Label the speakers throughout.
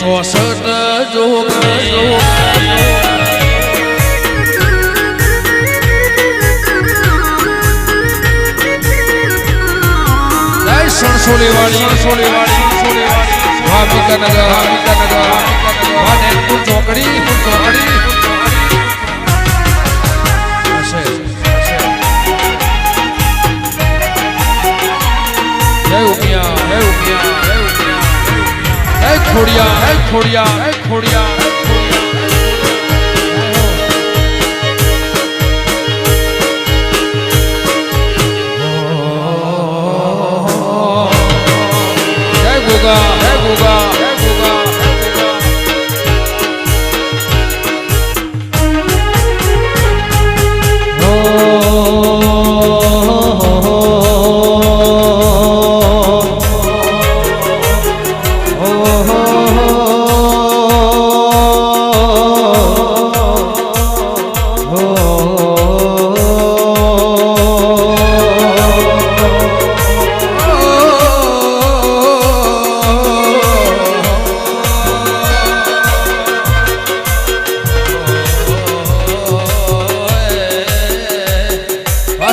Speaker 1: ચોસઠ જોગ સણસોલી વાળી સણસોલી વાળી સણસોલી વાળી ભાવિકા નગર ભાવિકા નગર Yeah.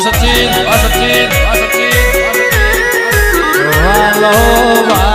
Speaker 1: સચિન અસચિન અસચિન
Speaker 2: વાલો
Speaker 1: વા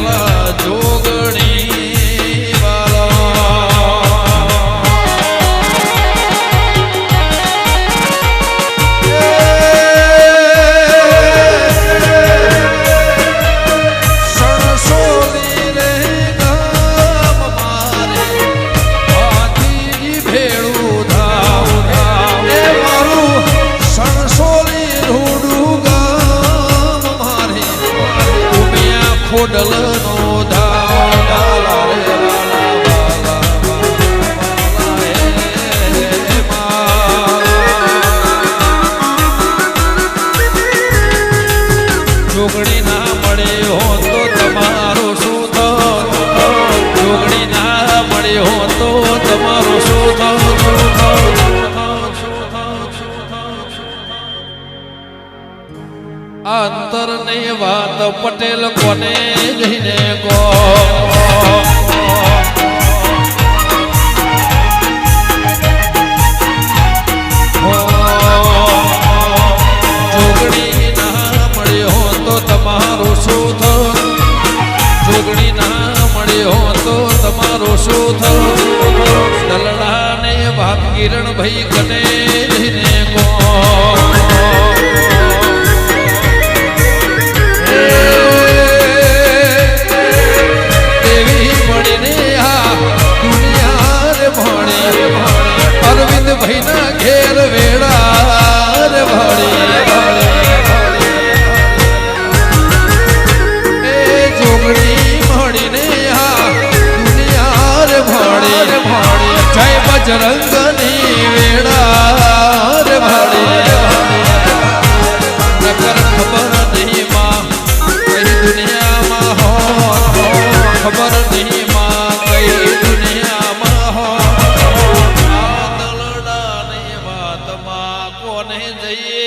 Speaker 1: Hello. ના મળે હો તો તમારો શું થત ના મળે હો તો તમારો શું થત અંતરની વાત પટેલ કોને જઈને કો કિરણ ભાઈ કને કો દેવી મળીને આ દુનિયા રે ભણે, અરવિંદ ભાઈ ના ઘેર વેડા રે ભણે. જોગણી મળીને આ દુનિયા જય બજરંગ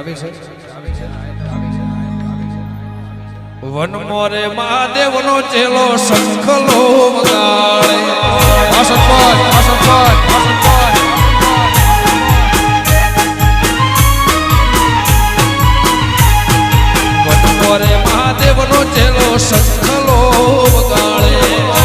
Speaker 1: આવે છે? વનમો રે મહાદેવ નો ચેલો સંકલો વગાડે. અસંપત અસંપત અસંપત વનમો રે મહાદેવ નો ચેલો સંકલો વગાડે.